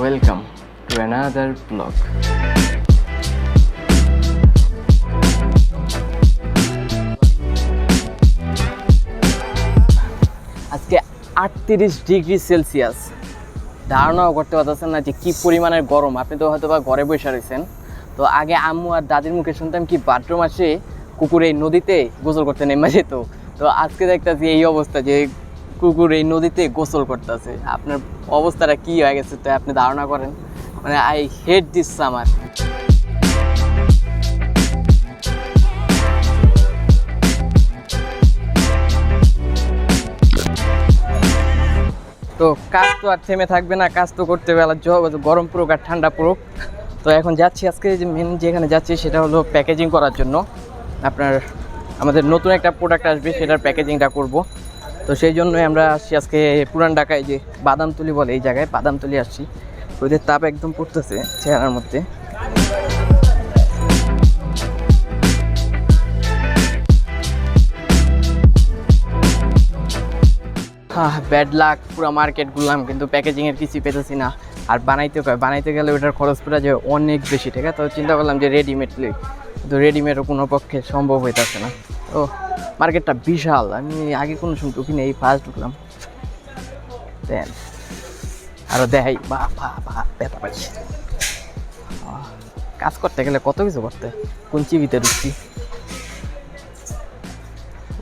Welcome to another blog আজকে আটত্রিশ degree Celsius. ধারণাও করতে পারতেছেন না যে কী পরিমাণের গরম। আপনি তো হয়তো বা ঘরে বসে রয়েছেন। তো আগে আম্মু আর দাদির মুখে শুনতাম কি বাথরুম মাসে কুকুর নদীতে গোসল করতে নেমে যেত। তো আজকে দেখতেছি এই অবস্থা যে কুকুর এই নদীতে গোসল করতেছে। আপনার অবস্থাটা কি হয়ে গেছে তো আপনি ধারণা করেন? মানে আই হেট দিস সামার তো কাজ তো আর থেমে থাকবে না, কাজ তো করতে হবে গরম পড়ুক আর ঠান্ডা পড়ুক। তো এখন যাচ্ছি, আজকে যে মেন যেখানে যাচ্ছি সেটা হলো প্যাকেজিং করার জন্য। আপনার, আমাদের নতুন একটা প্রোডাক্ট আসবে, সেটার প্যাকেজিংটা করব। তো সেই জন্যই আমরা আসছি আজকে পুরান ঢাকায়, যে বাদামতলি বলে এই জায়গায়, বাদামতলি আসছি। ওদের তাপ একদম পড়তেছে চেহারার মধ্যে। হ্যাঁ ব্যাড লাক পুরো মার্কেট ঘুরলাম কিন্তু প্যাকেজিংয়ের কিছুই পেতেছি না। আর বানাইতে কয়, বানাইতে গেলে ওটার খরচ পড়া যে অনেক বেশি, ঠিক আছে? তো চিন্তা করলাম যে রেডিমেড লিগ কিন্তু রেডিমেডও কোনো পক্ষে সম্ভব হইতেছে না। তো মার্কেটটা বিশাল। আমি আগে কোনো সময় ঢুকিনি এই ফার্স্ট ঢুকলাম দেন আরও দেখাই। বা বা বা পাচ্ছি কাজ করতে গেলে কত কিছু করতে কোন চিবিতে ঢুকছি?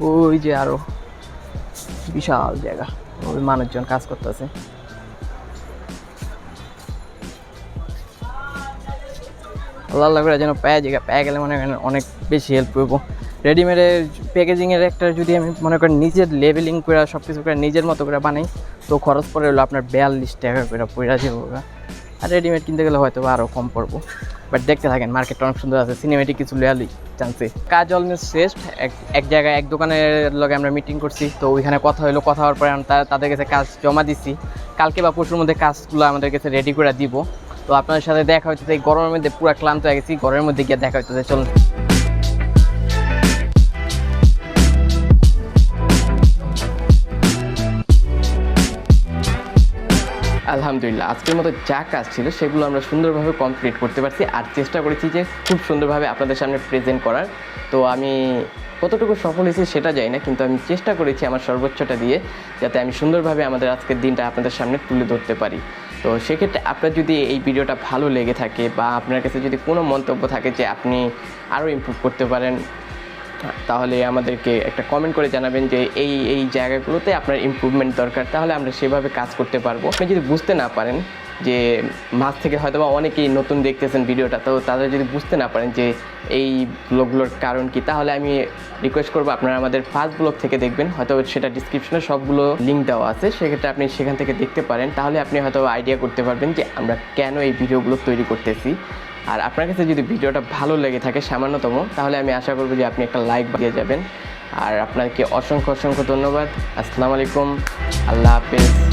ওই যে আরও বিশাল জায়গা। ওই মানুষজন কাজ করতেছে। আল্লাহ আল্লাহ করে যেন পায়ে জায়গা, পায়ে গেলে মনে অনেক বেশি হেল্প করব রেডিমেডের প্যাকেজিংয়ের একটা যদি আমি মনে করেন নিজের লেভেলিং করে সব কিছু করে নিজের মতো করে বানাই, তো খরচ পড়ে হলো আপনার বিয়াল্লিশ টাকা করে পড়ে যাব আর রেডিমেড কিনতে গেলে হয়তো আরও কম পড়ব। বাট দেখতে থাকেন মার্কেটটা অনেক সুন্দর আছে সিনেমেটিক কিছু লেয়ালি চান্সে কাজ অলমোস্ট শেষ, এক এক জায়গায় এক দোকানের লগে আমরা মিটিং করছি, তো ওইখানে কথা হলো কথা হওয়ার পরে আমরা তাদের কাছে কাজ জমা দিচ্ছি কালকে বা পরশুর মধ্যে কাজগুলো আমাদের কাছে রেডি করে দিব। তো আপনাদের সাথে দেখা হচ্ছে এই গরমের মধ্যে পুরো ক্লান্ত হয়ে গেছি গরমের মধ্যে গিয়ে দেখা হচ্ছে চলুন। আলহামদুলিল্লাহ, আজকের মতো যা কাজ ছিল সেগুলো আমরা সুন্দরভাবে কমপ্লিট করতে পারছি আর চেষ্টা করেছি যে খুব সুন্দরভাবে আপনাদের সামনে প্রেজেন্ট করার। তো আমি কতটুকু সফল হয়েছি সেটা যাই না, কিন্তু আমি চেষ্টা করেছি আমার সর্বোচ্চটা দিয়ে যাতে আমি সুন্দরভাবে আমাদের আজকের দিনটা আপনাদের সামনে তুলে ধরতে পারি। তো সেক্ষেত্রে আপনার যদি এই ভিডিওটা ভালো লেগে থাকে বা আপনার কাছে যদি কোনো মন্তব্য থাকে যে আপনি আরও ইমপ্রুভ করতে পারেন তাহলে আমাদেরকে একটা কমেন্ট করে জানাবেন যে এই এই জায়গাগুলোতে আপনার ইমপ্রুভমেন্ট দরকার। তাহলে আমরা সেভাবে কাজ করতে পারব। আপনি যদি বুঝতে না পারেন যে মাছ থেকে হয়তো বা অনেকেই নতুন দেখতেছেন ভিডিওটা, তো তাদের যদি বুঝতে না পারেন যে এই ব্লগগুলোর কারণ কি, তাহলে আমি রিকোয়েস্ট করব আপনারা আমাদের ফার্স্ট ব্লগ থেকে দেখবেন। হয়তো সেটা ডিসক্রিপশনে সবগুলো লিঙ্ক দেওয়া আছে। সেক্ষেত্রে আপনি সেখান থেকে দেখতে পারেন। তাহলে আপনি হয়তো আইডিয়া করতে পারবেন যে আমরা কেন এই ভিডিওগুলো তৈরি করতেছি। আর আপনার কাছে যদি ভিডিওটা ভালো লেগে থাকে সামান্যতম, তাহলে আমি আশা করব যে আপনি একটা লাইক দিয়ে যাবেন। আর আপনাকে অসংখ্য অসংখ্য ধন্যবাদ। আসসালামু আলাইকুম। আল্লাহ হাফেজ।